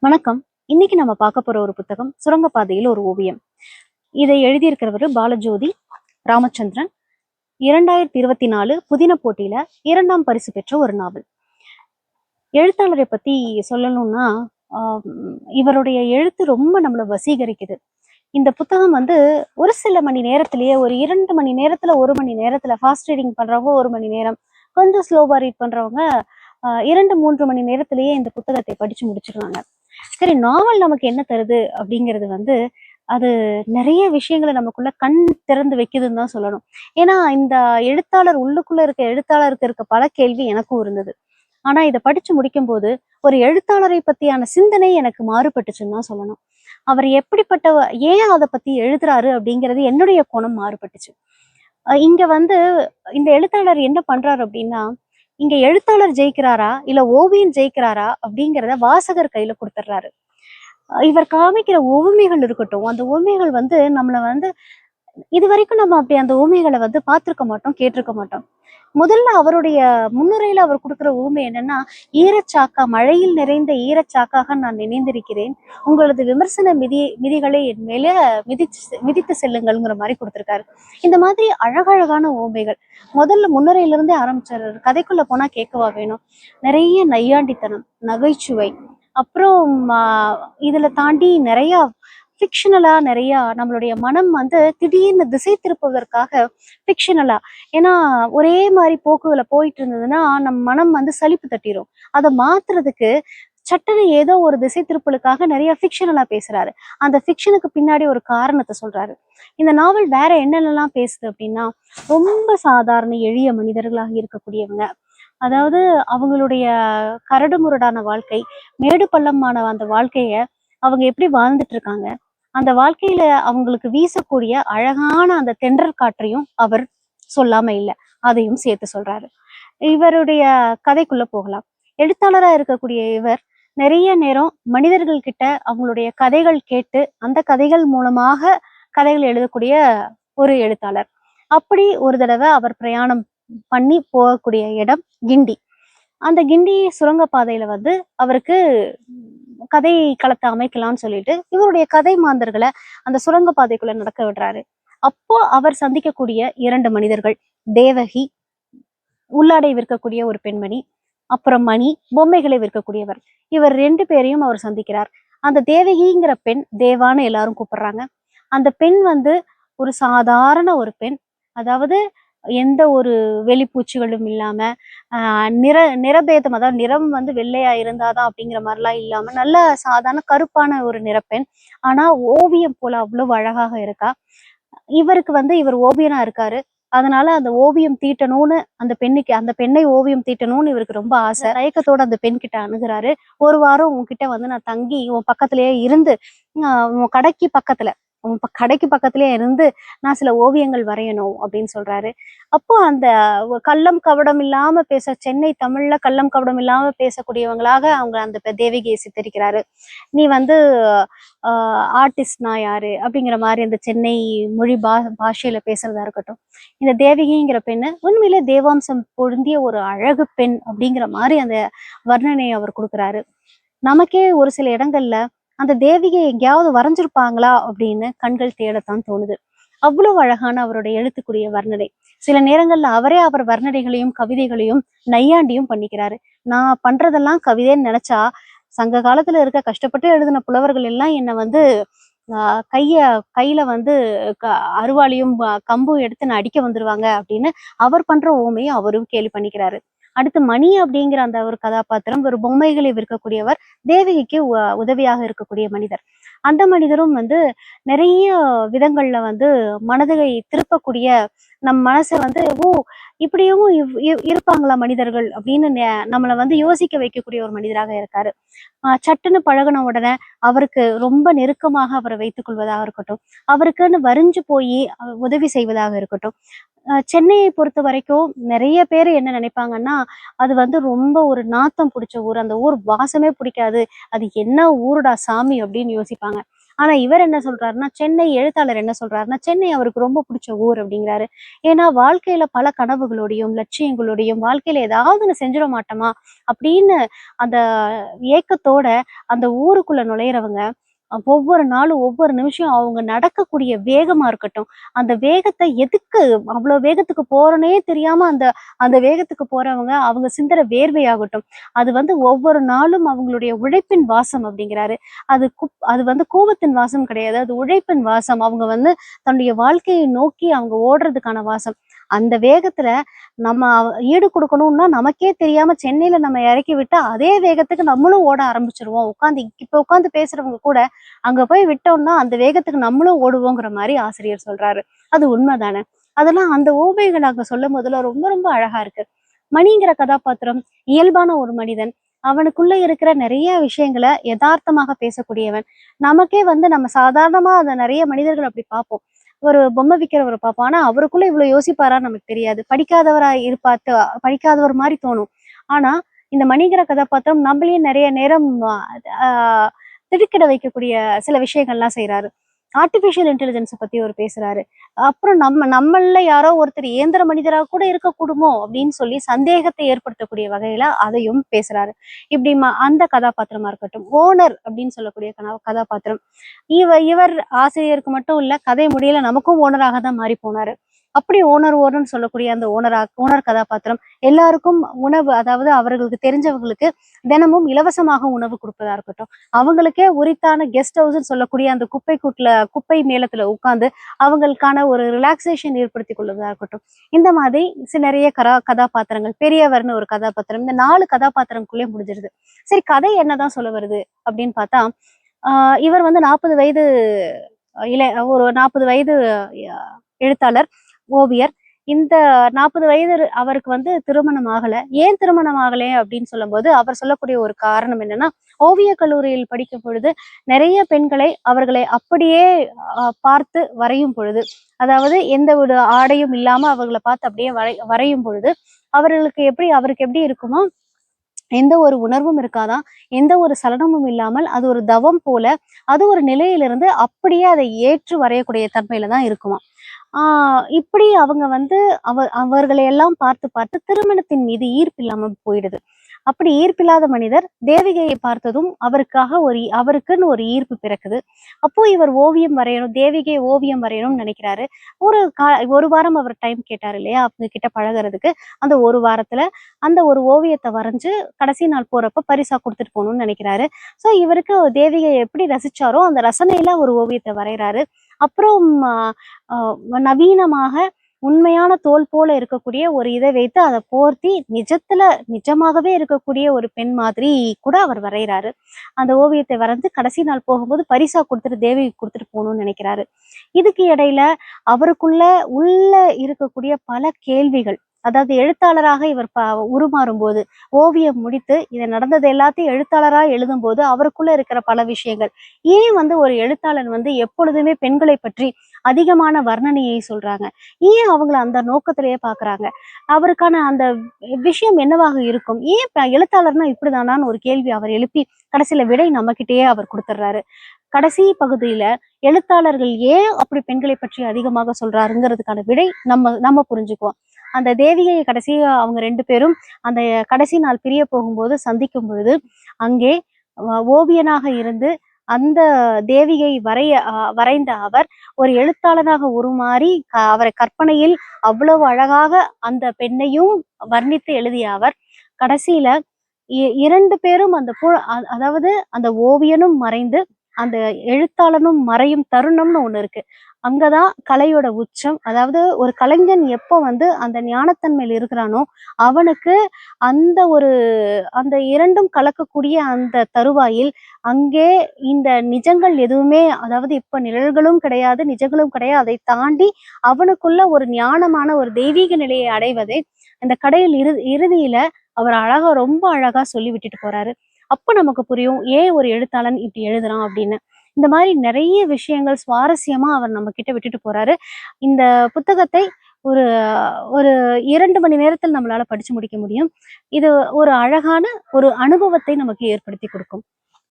வணக்கம். இன்னைக்கு நம்ம பார்க்க போற ஒரு புத்தகம் சுரங்கப்பாதையில் ஒரு ஓவியம். இதை எழுதியிருக்கிறவர் பாலஜோதி ராமச்சந்திரன். இரண்டாயிரத்தி இருபத்தி நாலு புதின போட்டியில இரண்டாம் பரிசு பெற்ற ஒரு நாவல். எழுத்தாளரை பத்தி சொல்லணும்னா ஆஹ் இவருடைய எழுத்து ரொம்ப நம்மளை வசீகரிக்குது. இந்த புத்தகம் வந்து ஒரு சில மணி நேரத்திலேயே ஒரு இரண்டு மணி நேரத்துல ஒரு மணி நேரத்துல ஃபாஸ்ட் ரீடிங் பண்றவங்க ஒரு மணி நேரம் கொஞ்சம் ஸ்லோவா ரீட் பண்றவங்க இரண்டு மூன்று மணி நேரத்திலேயே இந்த புத்தகத்தை படிச்சு முடிச்சிருவாங்க. சரி நாவல் நமக்கு என்ன தருது அப்படிங்கிறது வந்து அது நிறைய விஷயங்களை நமக்குள்ள கண் திறந்து வைக்குதுன்னு தான் சொல்லணும். ஏன்னா இந்த எழுத்தாளர் உள்ளுக்குள்ள இருக்க எழுத்தாளருக்கு இருக்க பல கேள்வி எனக்கும் இருந்தது. ஆனா இதை படிச்சு முடிக்கும் போது ஒரு எழுத்தாளரை பத்தியான சிந்தனை எனக்கு மாறுபட்டுச்சுன்னு தான் சொல்லணும். அவர் எப்படிப்பட்ட ஏன் அதை பத்தி எழுதுறாரு அப்படிங்கிறது என்னுடைய கோணம் மாறுபட்டுச்சு. இங்க வந்து இந்த எழுத்தாளர் என்ன பண்றாரு அப்படின்னா இங்க எழுத்தாளர் ஜெயிக்கிறாரா? இல்ல ஓவியம் ஜெயிக்கிறாரா? அப்படிங்கிறத வாசகர் கையில கொடுத்துட்றாரு. இவர் காமிக்கிற உவமைகள் இருக்கட்டும் அந்த உவமைகள் வந்து நம்மள வந்து இது வரைக்கும் நம்ம அப்படி அந்த ஊமைகளை வந்து பார்த்துருக்க மாட்டோம் கேட்டிருக்க மாட்டோம். முதல்ல அவருடைய முன்னுரையில அவர் கொடுக்குற ஊமை என்னன்னா ஈரச்சாக்கா மழையில் நிறைந்த ஈரச்சாக்காக நான் நினைந்திருக்கிறேன். உங்களது விமர்சன மிதி மிதிகளை என் மேல மிதிச்சு மிதித்து செல்லுங்கள்ங்கிற மாதிரி கொடுத்துருக்காரு. இந்த மாதிரி அழகழகான ஊமைகள். முதல்ல முன்னுரையில இருந்தே ஆரம்பிச்சாரு. கதைக்குள்ள போனா கேட்கவா வேணும்? நிறைய நையாண்டித்தனம் நகைச்சுவை. அப்புறம் இதில் இதுல தாண்டி நிறைய ஃபிக்ஷனலா நிறையா நம்மளுடைய மனம் வந்து திடீர்னு திசை திருப்புவதற்காக ஃபிக்ஷனலா ஏன்னா ஒரே மாதிரி போக்குகளை போயிட்டு இருந்ததுன்னா நம்ம மனம் வந்து சலிப்பு தட்டிரும். அதை மாத்துறதுக்கு சட்டனை ஏதோ ஒரு திசை திருப்பலுக்காக நிறைய ஃபிக்ஷனலா பேசுறாரு. அந்த ஃபிக்ஷனுக்கு பின்னாடி ஒரு காரணத்தை சொல்றாரு. இந்த நாவல் வேற என்னென்னலாம் பேசுது அப்படின்னா ரொம்ப சாதாரண எளிய மனிதர்களாக இருக்கக்கூடியவங்க. அதாவது அவங்களுடைய கரடுமுரடான வாழ்க்கை மேடு பள்ளமான அந்த வாழ்க்கைய அவங்க எப்படி வாழ்ந்துட்டு இருக்காங்க? அந்த வாழ்க்கையில அவங்களுக்கு வீசக்கூடிய அழகான அந்த தென்றல் காற்றையும் அவர் சொல்லாம இல்லை. அதையும் சேர்த்து சொல்றாரு. இவருடைய கதைக்குள்ள போகலாம். எழுத்தாளரா இருக்கக்கூடிய இவர் நிறைய நேரம் மனிதர்கள் கிட்ட அவங்களுடைய கதைகள் கேட்டு அந்த கதைகள் மூலமாக கதைகள் எழுதக்கூடிய ஒரு எழுத்தாளர். அப்படி ஒரு தடவை அவர் பிரயாணம் பண்ணி போகக்கூடிய இடம் கிண்டி. அந்த கிண்டி சுரங்கப்பாதையில வந்து அவருக்கு கதை களத்தை அமைக்கலாம்னு சொல்லிட்டு இவருடைய கதை மாந்தர்களை அந்த சுரங்கப்பாதைக்குள்ள நடக்க விடுறாரு. அப்போ அவர் சந்திக்கக்கூடிய இரண்டு மனிதர்கள் தேவகி உள்ளாடை விற்கக்கூடிய ஒரு பெண்மணி அப்புறம் மணி பொம்மைகளை விற்கக்கூடியவர். இவர் ரெண்டு பேரையும் அவர் சந்திக்கிறார். அந்த தேவகிங்கிற பெண் தேவான்னு எல்லாரும் கூப்பிடுறாங்க. அந்த பெண் வந்து ஒரு சாதாரண ஒரு பெண். அதாவது எந்த ஒரு வெளிப்பூச்சிகளும் இல்லாமல் நிற நிறபேதம் அதாவது நிறம் வந்து வெள்ளையா இருந்தாதான் அப்படிங்கிற மாதிரிலாம் இல்லாமல் நல்ல சாதாரண கருப்பான ஒரு நிறப்பெண். ஆனால் ஓவியம் போல அவ்வளோ அழகாக இருக்கா. இவருக்கு வந்து இவர் ஓவியனா இருக்காரு. அதனால அந்த ஓவியம் தீட்டணும்னு அந்த பெண்ணுக்கு அந்த பெண்ணை ஓவியம் தீட்டணும்னு இவருக்கு ரொம்ப ஆசை. தயக்கத்தோட அந்த பெண் கிட்ட அணுகிறாரு. ஒரு வாரம் உன்கிட்ட வந்து நான் தங்கி உன் பக்கத்திலேயே இருந்து உன் கடைக்கு பக்கத்துல உன் கடைக்கு பக்கத்துலேயே இருந்து நான் சில ஓவியங்கள் வரையணும் அப்படின்னு சொல்றாரு. அப்போ அந்த கள்ளம் கவடம் இல்லாம பேச சென்னை தமிழ்ல கள்ளம் கவடம் இல்லாம பேசக்கூடியவங்களாக அவங்க அந்த பெ- தேவகியை சித்தரிக்கிறாரு. நீ வந்து ஆர்டிஸ்ட்னா யாரு? அப்படிங்கிற மாதிரி அந்த சென்னை மொழி பா பாஷையில பேசுறதா இருக்கட்டும். இந்த தேவகிங்கிற பெண்ணு உண்மையிலே தேவாம்சம் பொருந்திய ஒரு அழகு பெண் அப்படிங்கிற மாதிரி அந்த வர்ணனையை அவர் கொடுக்குறாரு. நமக்கே ஒரு சில இடங்கள்ல அந்த தேவிகை எங்கேயாவது வரைஞ்சிருப்பாங்களா அப்படின்னு கண்கள் தேடத்தான் தோணுது. அவ்வளவு அழகான அவருடைய எழுத்துக்குரிய வர்ணனை. சில நேரங்கள்ல அவரே அவர் வர்ணனைகளையும் கவிதைகளையும் நையாண்டியும் பண்ணிக்கிறாரு. நான் பண்றதெல்லாம் கவிதைன்னு நினைச்சா சங்க காலத்துல இருக்க கஷ்டப்பட்டு எழுதின புலவர்கள் எல்லாம் என்னை வந்து ஆஹ் கைய கையில வந்து க- அருவாளையும் கம்பும் எடுத்து நான் அடிக்க வந்துருவாங்க அப்படின்னு அவர் பண்ற ஓமையை அவரும் கேலி பண்ணிக்கிறாரு. அடுத்து மணி அப்படிங்கிற அந்த ஒரு கதாபாத்திரம் ஒரு பொம்மைகளை விற்கக்கூடியவர் தேவகிக்கு உ- உதவியாக இருக்கக்கூடிய மனிதர். அந்த மனிதரும் வந்து நிறைய விதங்கள்ல வந்து மனதை திருப்பக்கூடிய நம் மனசை வந்து ஓ இப்படியும் இருப்பாங்களா மனிதர்கள்? அப்படின்னு நெ- நம்மளை வந்து யோசிக்க வைக்கக்கூடிய ஒரு மனிதராக இருக்காரு. சட்டுன்னு பழகுன உடனே அவருக்கு ரொம்ப நெருக்கமாக அவரை வைத்துக் கொள்வதாக இருக்கட்டும் அவருக்குன்னு வரிஞ்சு போய் உதவி செய்வதாக இருக்கட்டும் சென்னையை பொறுத்த வரைக்கும் நிறைய பேர் என்ன நினைப்பாங்கன்னா அது வந்து ரொம்ப ஒரு நாத்தம் பிடிச்ச ஊர். அந்த ஊர் வாசமே பிடிக்காது. அது என்ன ஊருடா சாமி அப்படின்னு யோசிப்பாங்க. ஆனா இவர் என்ன சொல்றாருன்னா சென்னை எழுத்தாளர் என்ன சொல்றாருன்னா சென்னை அவருக்கு ரொம்ப பிடிச்ச ஊர் அப்படிங்கிறாரு. ஏன்னா வாழ்க்கையில பல கனவுகளோடையும் லட்சியங்களோடையும் வாழ்க்கையில ஏதாவது ஒன்று செஞ்சிட மாட்டோமா? அப்படின்னு அந்த ஏக்கத்தோட அந்த ஊருக்குள்ள நுழையிறவங்க ஒவ்வொரு நாளும் ஒவ்வொரு நிமிஷம் அவங்க நடக்கக்கூடிய வேகமா இருக்கட்டும். அந்த வேகத்தை எதுக்கு அவ்வளவு வேகத்துக்கு போறோன்னே தெரியாம அந்த அந்த வேகத்துக்கு போறவங்க அவங்க சிந்தர வேர்வையாகட்டும். அது வந்து ஒவ்வொரு நாளும் அவங்களுடைய உழைப்பின் வாசம் அப்படிங்கிறாரு. அது குப் அது வந்து கோபத்தின் வாசம் கிடையாது. அது உழைப்பின் வாசம். அவங்க வந்து தன்னுடைய வாழ்க்கையை நோக்கி அவங்க ஓடுறதுக்கான வாசம். அந்த வேகத்துல நம்ம ஈடு கொடுக்கணும்னா நமக்கே தெரியாம சென்னையில நம்ம இறக்கி விட்டா அதே வேகத்துக்கு நம்மளும் ஓட ஆரம்பிச்சிருவோம். உட்காந்து இப்ப உட்காந்து பேசுறவங்க கூட அங்க போய் விட்டோம்னா அந்த வேகத்துக்கு நம்மளும் ஓடுவோங்கிற மாதிரி ஆசிரியர் சொல்றாரு. அது உண்மைதானே? அதெல்லாம் அந்த ஓவியங்கள் அங்க சொல்லும் போதுல ரொம்ப ரொம்ப அழகா இருக்கு. மணிங்கிற கதாபாத்திரம் இயல்பான ஒரு மனிதன். அவனுக்குள்ள இருக்கிற நிறைய விஷயங்களை யதார்த்தமாக பேசக்கூடியவன். நமக்கே வந்து நம்ம சாதாரணமா அதை நிறைய மனிதர்கள் அப்படி பார்ப்போம். ஒரு பொம்மை விற்கிறவரை பார்ப்போம். ஆனா அவருக்குள்ள இவ்வளவு யோசிப்பாரா நமக்கு தெரியாது. படிக்காதவரா இருப்பாத்து படிக்காதவர் மாதிரி தோணும். ஆனா இந்த மணிகர கதாபாத்திரம் நம்மளையே நிறைய நேரம் ஆஹ் திடுக்கிட வைக்கக்கூடிய சில விஷயங்கள்லாம் செய்யறாரு ஆர்டிஃபிஷியல் இன்டெலிஜென்ஸ் பற்றி அவர் பேசுறாரு. அப்புறம் நம்ம நம்மள யாரோ ஒருத்தர் இயந்திர மனிதராக கூட இருக்கக்கூடுமோ அப்படின்னு சொல்லி சந்தேகத்தை ஏற்படுத்தக்கூடிய வகையில அதையும் பேசுறாரு. இப்படி அந்த கதாபாத்திரமா இருக்கட்டும் ஓனர் அப்படின்னு சொல்லக்கூடிய கதாபாத்திரம். இவ இவர் ஆசிரியருக்கு மட்டும் இல்ல கதை முடியல நமக்கும் ஓனராக தான் மாறி போனாரு. அப்படி ஓனர் ஓனர்னு சொல்லக்கூடிய அந்த ஓனரா ஓனர் கதாபாத்திரம் எல்லாருக்கும் உணவு அதாவது அவர்களுக்கு தெரிஞ்சவங்களுக்கு தினமும் இலவசமாக உணவு கொடுப்பதா இருக்கட்டும். அவங்களுக்கே உரித்தான கெஸ்ட் ஹவுஸ்ன்னு சொல்லக்கூடிய அந்த குப்பை கூட்டுல குப்பை மேலத்துல உட்கார்ந்து அவங்களுக்கான ஒரு ரிலாக்ஸேஷன் ஏற்படுத்தி கொள்வதா இருக்கட்டும். இந்த மாதிரி நிறைய கரா கதாபாத்திரங்கள் பெரியவர்னு ஒரு கதாபாத்திரம் இந்த நாலு கதாபாத்திரம்குள்ளே முடிஞ்சிருது. சரி கதை என்னதான் சொல்ல வருது அப்படின்னு பார்த்தா ஆஹ் இவர் வந்து நாற்பது வயது இளை ஒரு நாற்பது வயது எழுத்தாளர். ஓவியர். இந்த நாற்பது வயது அவருக்கு வந்து திருமணம் ஆகலை. ஏன் திருமணம் ஆகலை அப்படின்னு சொல்லும்போது அவர் சொல்லக்கூடிய ஒரு காரணம் என்னன்னா ஓவிய கல்லூரியில் படிக்கும் பொழுது நிறைய பெண்களை அவர்களை அப்படியே பார்த்து வரையும் பொழுது அதாவது எந்த ஒரு ஆடையும் இல்லாம அவர்களை பார்த்து அப்படியே வரை வரையும் பொழுது அவர்களுக்கு எப்படி அவருக்கு எப்படி இருக்குமோ எந்த ஒரு உணர்வும் இருக்காதான் எந்த ஒரு சலனமும் இல்லாமல் அது ஒரு தவம் போல அது ஒரு நிலையிலிருந்து அப்படியே அதை ஏற்று வரையக்கூடிய தன்மையில தான் இருக்குமா இப்படி அவங்க வந்து அவ அவர்களை எல்லாம் பார்த்து பார்த்து திருமணத்தின் மீது ஈர்ப்பு இல்லாம போயிடுது. அப்படி ஈர்ப்பில்லாத மனிதர் தேவிகையை பார்த்ததும் அவருக்காக ஒரு அவருக்குன்னு ஒரு ஈர்ப்பு பிறக்குது. அப்போ இவர் ஓவியம் வரையணும் தேவிகை ஓவியம் வரையணும்னு நினைக்கிறாரு. ஒரு கா ஒரு வாரம் அவர் டைம் கேட்டார் இல்லையா அவங்க கிட்ட பழகுறதுக்கு. அந்த ஒரு வாரத்துல அந்த ஒரு ஓவியத்தை வரைஞ்சு கடைசி நாள் போறப்ப பரிசா கொடுத்துட்டு போகணும்னு நினைக்கிறாரு. ஸோ இவருக்கு தேவிகை எப்படி ரசிச்சாரோ அந்த ரசனையில ஒரு ஓவியத்தை வரைகிறாரு. அப்புறம் நவீனமாக உண்மையான தோல் போல இருக்கக்கூடிய ஒரு இதை வைத்து அதை போர்த்தி நிஜத்துல நிஜமாகவே இருக்கக்கூடிய ஒரு பெண் மாதிரி கூட அவர் வரைகிறாரு. அந்த ஓவியத்தை வரைந்து கடைசி நாள் போகும்போது பரிசா கொடுத்துட்டு தேவிக்கு கொடுத்துட்டு போகணும்னு நினைக்கிறாரு. இதுக்கு இடையில அவருக்குள்ள உள்ள இருக்கக்கூடிய பல கேள்விகள் அதாவது எழுத்தாளராக இவர் ப உருமாறும் போது ஓவியம் முடித்து இதை நடந்தது எல்லாத்தையும் எழுத்தாளரா எழுதும்போது அவருக்குள்ள இருக்கிற பல விஷயங்கள். ஏன் வந்து ஒரு எழுத்தாளர் வந்து எப்பொழுதுமே பெண்களை பற்றி அதிகமான வர்ணனையை சொல்றாங்க? ஏன் அவங்கள அந்த நோக்கத்திலேயே பாக்குறாங்க? அவருக்கான அந்த விஷயம் என்னவாக இருக்கும்? ஏன் எழுத்தாளர்னா இப்படிதானான்னு ஒரு கேள்வி அவர் எழுப்பி கடைசியில விடை நம்மகிட்டயே அவர் கொடுத்துட்றாரு கடைசி பகுதியில எழுத்தாளர்கள் ஏன் அப்படி பெண்களை பற்றி அதிகமாக சொல்றாருங்கிறதுக்கான விடை நம்ம நம்ம புரிஞ்சுக்குவோம். அந்த தேவியை கடைசி அவங்க ரெண்டு பேரும் அந்த கடைசி நாள் பிரிய போகும்போது சந்திக்கும் பொழுது அங்கே ஓவியனாக இருந்து அந்த தேவியை வரைய வரைந்த அவர் ஒரு எழுத்தாளராக உருமாறி அவரை கற்பனையில் அவ்வளவு அழகாக அந்த பெண்ணையும் வர்ணித்து எழுதிய அவர் கடைசியில இ- இரண்டு பேரும் அந்த அதாவது அந்த ஓவியனும் மறைந்து அந்த எழுத்தாளனும் மறையும் தருணம்னு ஒண்ணு இருக்கு. அங்கதான் கலையோட உச்சம். அதாவது ஒரு கலைஞன் எப்போ வந்து அந்த ஞானத்தன்மையில் இருக்கிறானோ அவனுக்கு அந்த ஒரு அந்த இரண்டும் கலக்கக்கூடிய அந்த தருவாயில் அங்கே இந்த நிஜங்கள் எதுவுமே அதாவது இப்ப நிழல்களும் கிடையாது நிஜங்களும் கிடையாது அதை தாண்டி அவனுக்குள்ள ஒரு ஞானமான ஒரு தெய்வீக நிலையை அடைவதை அந்த கடையில் இறு இறுதியில அவர் அழகா ரொம்ப அழகா சொல்லி விட்டுட்டு போறாரு. அப்ப நமக்கு புரியும் ஏன் ஒரு எழுத்தாளன் இப்படி எழுதுறான் அப்படின்னு. இந்த மாதிரி நிறைய விஷயங்கள் சுவாரஸ்யமா அவர் நம்ம கிட்ட விட்டுட்டு போறாரு. இந்த புத்தகத்தை ஒரு ஒரு இரண்டு மணி நேரத்தில் நம்மளால படிச்சு முடிக்க முடியும். இது ஒரு அழகான ஒரு அனுபவத்தை நமக்கு ஏற்படுத்தி கொடுக்கும்.